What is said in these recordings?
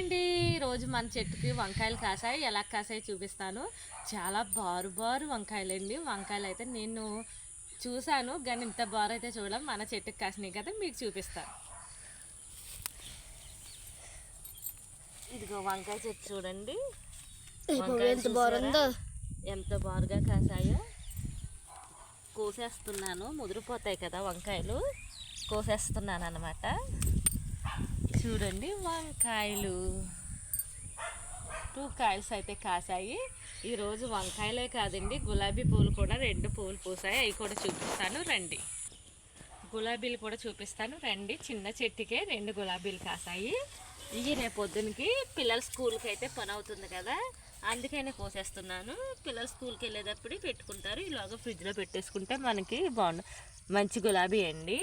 అండి రోజు మన చెట్టుకి వంకాయలు కాసాయి. ఎలా కాసాయి చూపిస్తాను. చాలా బారు బారు వంకాయలు అండి వంకాయలు అయితే నేను చూశాను కానీ ఇంత బారు అయితే చూడడం మన చెట్టుకి కాసినాయి కదా మీకు చూపిస్తాను ఇదిగో వంకాయ చెట్టు చూడండి. ఎంత బాగుందో? ఎంత బారుగా కాసాయో. కోసేస్తున్నాను. ముదిరిపోతాయి కదా వంకాయలు. కోసేస్తున్నాను అనమాట చూడండి వంకాయలు టూ కాయల్స్ అయితే కాసాయి. ఈరోజు వంకాయలే కాదండి గులాబీ పూలు కూడా రెండు పూలు పూసాయి. అవి కూడా చూపిస్తాను రండి. గులాబీలు కూడా చూపిస్తాను రండి. చిన్న చెట్టుకే రెండు గులాబీలు కాసాయి. ఇవి రేపు పొద్దునకి పిల్లల స్కూల్కి అయితే పని అవుతుంది కదా అందుకనే కోసేస్తున్నాను. పిల్లలు స్కూల్కి వెళ్ళేటప్పుడు పెట్టుకుంటారు ఇలాగ ఫ్రిడ్జ్లో పెట్టేసుకుంటే మనకి బాగుండు. మంచి గులాబీ అండి.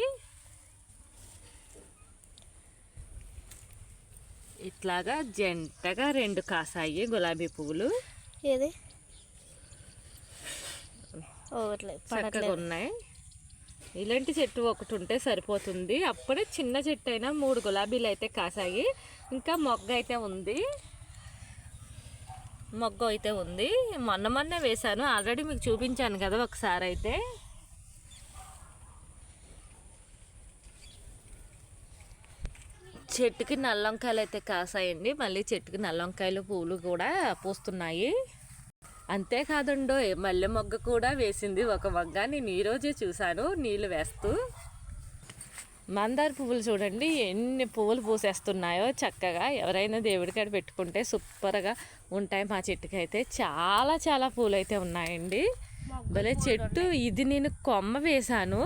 ఇట్లాగా జంటగా రెండు కాసాయి గులాబీ పువ్వులు. ఏది? చక్కగా ఉన్నాయి. ఇలాంటి చెట్టు ఒకటి ఉంటే సరిపోతుంది. అప్పుడే చిన్న చెట్టు అయినా మూడు గులాబీలు అయితే కాసాయి. ఇంకా మొగ్గ అయితే ఉంది. మొగ్గ అయితే ఉంది. మొన్న మొన్నే వేశాను. ఆల్రెడీ మీకు చూపించాను కదా ఒకసారి అయితే. చెట్టుకి నల్ల వంకాయలు అయితే కాసాయండి. మళ్ళీ చెట్టుకి నల్ల వంకాయలు పూలు కూడా పూస్తున్నాయి. అంతేకాదండో మల్లె మొగ్గ కూడా వేసింది ఒక మొగ్గ. నేను ఈరోజే చూశాను నీళ్ళు వేస్తూ. మందార పువ్వులు చూడండి ఎన్ని పువ్వులు పూసేస్తున్నాయో చక్కగా. ఎవరైనా దేవుడికాడ పెట్టుకుంటే సూపర్గా ఉంటాయి మా చెట్టుకి అయితే చాలా చాలా పూలు అయితే ఉన్నాయండి. భలే చెట్టు ఇది నేను కొమ్మ వేశాను.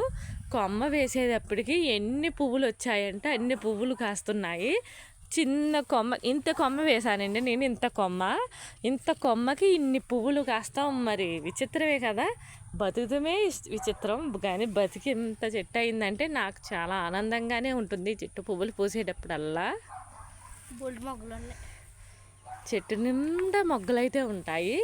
కొమ్మ వేసేటప్పటికి ఎన్ని పువ్వులు వచ్చాయంటే అన్ని పువ్వులు కాస్తున్నాయి. చిన్న కొమ్మ ఇంత కొమ్మ వేశానండి నేను ఇంత కొమ్మ. ఇంత కొమ్మకి ఇన్ని పువ్వులు కాస్తాం మరి. విచిత్రమే కదా? బతుకుతమే విచిత్రం. కానీ బతికి ఇంత చెట్టు అయిందంటే నాకు చాలా ఆనందంగానే ఉంటుంది చెట్టు పువ్వులు పూసేటప్పుడల్లా. బోల్డ్ మొగ్గలు ఉన్నాయి. చెట్టు నిండా మొగ్గలైతే ఉంటాయి.